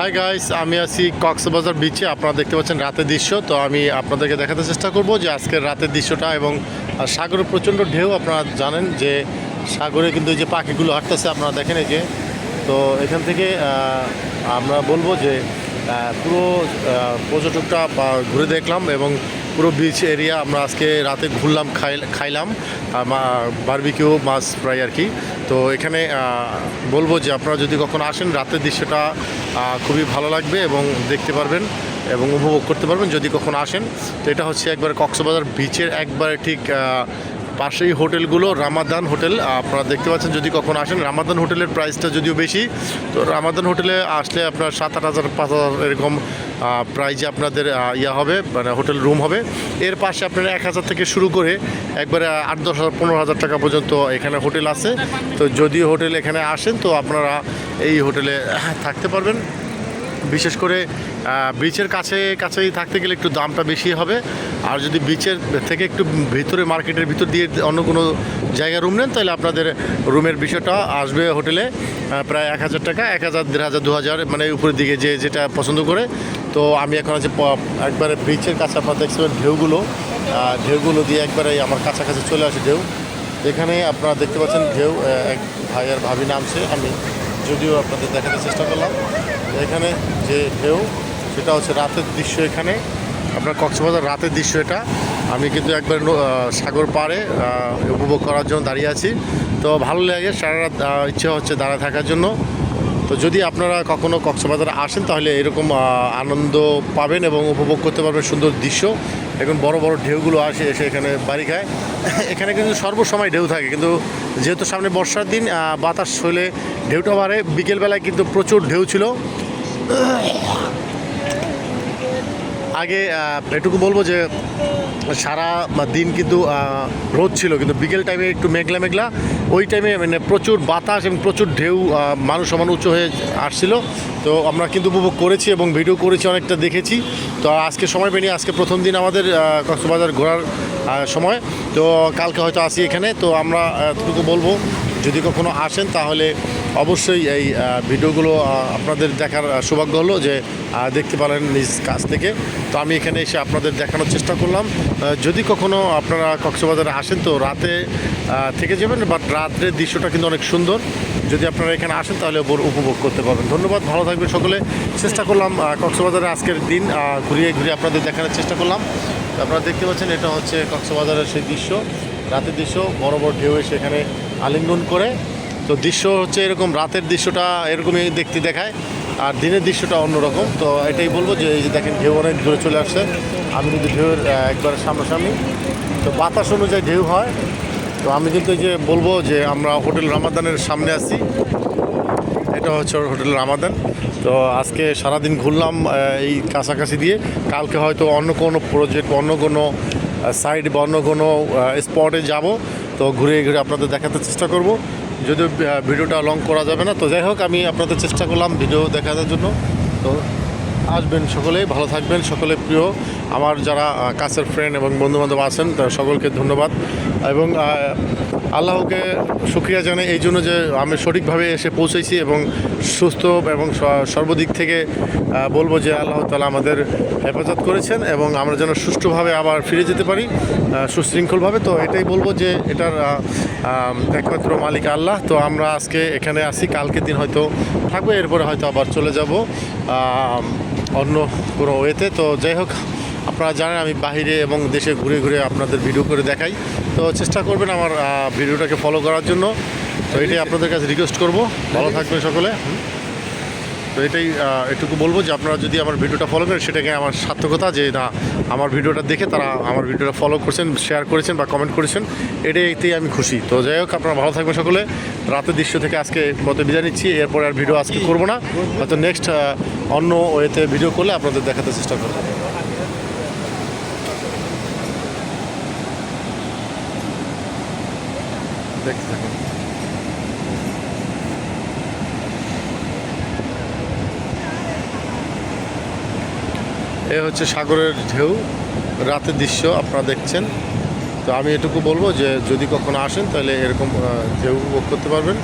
Hi guys আমি আছি কক্সবাজার বিচে আপনারা দেখতে পাচ্ছেন রাতের দৃশ্য। তো আমি আপনাদেরকে দেখাতে চেষ্টা করব যে আজকের রাতের দৃশ্যটা এবং সাগরে প্রচণ্ড ঢেউ, আপনারা জানেন যে সাগরে কিন্তু যে পাখিগুলো হাঁটতেছে, আপনারা দেখেন এই যে। তো এখান থেকে আমরা বলব যে পুরো পর্যটকটা ঘুরে দেখলাম এবং পুরো বিচ এরিয়া আমরা আজকে রাতে ঘুরলাম খাই খাইলাম বারবিকিউ মাছ প্রায় আর কি। তো এখানে বলব যে আপনারা যদি কখনো আসেন, রাতের দৃশ্যটা খুবই ভালো লাগবে এবং দেখতে পারবেন এবং উপভোগ করতে পারবেন যদি কখনো আসেন। তো এটা হচ্ছে একবার কক্সবাজার বিচের একবার ঠিক পাশেই হোটেলগুলো, রামাদান হোটেল, আপনারা দেখতে পাচ্ছেন যদি কখনো আসেন, রামাদান হোটেলের প্রাইসটা যদিও বেশি, তো রামাদান হোটেলে আসলে আপনার সাত আট হাজার, পাঁচ হাজার এরকম প্রাইজে আপনাদের ইয়া হবে মানে হোটেল রুম হবে। এর পাশে আপনারা এক হাজার থেকে শুরু করে একবারে আট, দশ হাজার, পনেরো হাজার টাকা পর্যন্ত এখানে হোটেল আছে। তো যদি হোটেল এখানে আসেন, তো আপনারা এই হোটেলে থাকতে পারবেন। বিশেষ করে বিচের কাছে কাছেই থাকতে গেলে একটু দামটা বেশি হবে। আর যদি বিচের থেকে একটু ভিতরে মার্কেটের ভিতর দিয়ে অন্য কোনো জায়গায় রুম নেন তাহলে আপনাদের রুমের বিষয়টা আসবে হোটেলে প্রায় এক হাজার টাকা এক হাজার দেড় হাজার দু হাজার মানে উপরের দিকে যে যেটা পছন্দ করে। তো আমি এখন আছে একবারে বিচের কাছে আপনারা দেখছেন ঢেউগুলো। আহ, ঢেউগুলো দিয়ে একবারে আমার কাছাকাছি চলে আসে ঢেউ। এখানে আপনারা দেখতে পাচ্ছেন ঢেউ এক ভাই আর ভাবি নামছে আমি। যদিও আপনাদের দেখাতে চেষ্টা করলাম, এখানে যে ঢেউ, সেটা হচ্ছে রাতের দৃশ্য এখানে। আপনার কক্সবাজার রাতের দৃশ্য এটা। আমি কিন্তু একবার সাগর পাড়ে উপভোগ করার জন্য দাঁড়িয়ে আছি। তো ভালো লাগে, সারা রাত ইচ্ছে হচ্ছে দাঁড়া থাকার জন্য। তো যদি আপনারা কখনো কক্সবাজার আসেন, তাহলে এরকম আনন্দ পাবেন এবং উপভোগ করতে পারবেন সুন্দর দৃশ্য। এখন বড় বড় ঢেউগুলো আসে, এসে এখানে বাড়ি খায়। এখানে কিন্তু সর্বসময় ঢেউ থাকে, কিন্তু যেহেতু সামনে বর্ষার দিন বাতাস হলে ঢেউটা বাড়ে। বিকেলবেলায় কিন্তু প্রচুর ঢেউ ছিল। আগে এটুকু বলব যে, সারা দিন কিন্তু রোদ ছিল, কিন্তু বিকেল টাইমে একটু মেঘলা মেঘলা। ওই টাইমে মানে প্রচুর বাতাস এবং প্রচুর ঢেউ মানুষ সমান উঁচু হয়ে আসছিল। তো আমরা কিন্তু উপভোগ করেছি এবং ভিডিও করেছি, অনেকটা দেখেছি। তো আজকে সময় পেনি আজকে প্রথম দিন আমাদের কক্সবাজার ঘোরার সময়। তো কালকে হয়তো আসি এখানে। তো আমরা এতটুকু বলব। যদি কখনো আসেন, তাহলে অবশ্যই এই ভিডিওগুলো আপনাদের দেখার সৌভাগ্য হলো যে দেখতে পারেন নিজ কাছ থেকে। তো আমি এখানে এসে আপনাদের দেখানোর চেষ্টা করলাম। যদি কখনো আপনারা কক্সবাজারে আসেন, তো রাতে থেকে যাবেন, বাট রাত্রের দৃশ্যটা কিন্তু অনেক সুন্দর। যদি আপনারা এখানে আসেন, তাহলে উপভোগ করতে পারবেন। ধন্যবাদ, ভালো থাকবেন সকলে। চেষ্টা করলাম কক্সবাজারে আজকের দিন ঘুরিয়ে ঘুরিয়ে আপনাদের দেখানোর চেষ্টা করলাম। আপনারা দেখতে পাচ্ছেন, এটা হচ্ছে কক্সবাজারের সেই দৃশ্য। রাতের দৃশ্য, বড় বড় ঢেউ এসে এখানে আলিঙ্গন করে। তো দৃশ্য হচ্ছে এরকম, রাতের দৃশ্যটা এরকমই দেখতে দেখায়, আর দিনের দৃশ্যটা অন্যরকম। তো এটাই বলব যে, এই যে দেখেন ঢেউ অনেক দূরে চলে আসছে। আমি কিন্তু ঢেউয়ের একবারে সামনাসামনি। তো বাতাস অনুযায়ী ঢেউ হয়। তো আমি কিন্তু যে বলব যে, আমরা হোটেল রামাদানের সামনে আছি। এটা হচ্ছে হোটেল রামাদান। তো আজকে সারাদিন ঘুরলাম এই কাছাকাছি দিয়ে। কালকে হয়তো অন্য কোনো প্রজেক্ট অন্য কোনো সাইড বা অন্য কোনো স্পটে যাব। তো ঘুরে ঘুরে আপনাদের দেখাতে চেষ্টা করব। আহ, ভিডিওটা লং করা যাবে না তো যাই হোক আমি আপনাদের চেষ্টা করলাম ভিডিও দেখানোর জন্য। তো আসবেন সকলেই ভালো থাকবেন সকলে প্রিয়। আমার যারা কাছের ফ্রেন্ড এবং বন্ধুবান্ধব আছেন তারা সকলকে ধন্যবাদ। এবং আল্লাহকে শুক্রিয়া জানাই এই জন্য যে আমি সঠিকভাবে এসে পৌঁছেছি এবং সুস্থ এবং সর্বদিক থেকে বলব যে আল্লাহ তালা আমাদের হেফাজত করেছেন এবং আমরা যেন সুষ্ঠুভাবে আবার ফিরে যেতে পারি সুশৃঙ্খলভাবে। তো এটাই বলব যে এটার একমাত্র মালিক আল্লাহ। তো আমরা আজকে এখানে আসি কালকে দিন হয়তো থাকব, এরপরে হয়তো আবার চলে যাব অন্য কোনো ওয়েতে। তো যাই হোক, আপনারা জানেন আমি বাইরে এবং দেশে ঘুরে ঘুরে আপনাদের ভিডিও করে দেখাই। তো চেষ্টা করবেন আমার ভিডিওটাকে ফলো করার জন্য। তো এটাই আপনাদের কাছে রিকোয়েস্ট করব। ভালো থাকবেন সকলে। তো এটাই এটুকু বলব যে আপনারা যদি আমার ভিডিওটা ফলো করেন, সেটাকে আমার সার্থকতা যে না, আমার ভিডিওটা দেখে তারা আমার ভিডিওটা ফলো করছেন শেয়ার করেছেন বা কমেন্ট করেছেন এটাইতেই আমি খুশি। তো যাই হোক, আপনারা ভালো থাকবেন সকলে। রাতের দৃশ্য থেকে আজকে মতো বিদায় নিচ্ছি, এরপরে আর ভিডিও আজকে করব না। হয়তো নেক্সট অন্য ওয়েতে ভিডিও করলে আপনাদের দেখাতে চেষ্টা করব। দেখতে থাকুন। এ হচ্ছে সাগরের ঢেউ, রাতের দৃশ্য আপনারা দেখছেন। তো আমি এটুকু বলব যে যদি কখনো আসেন তাহলে এরকম ঢেউ উপভোগ করতে পারবেন।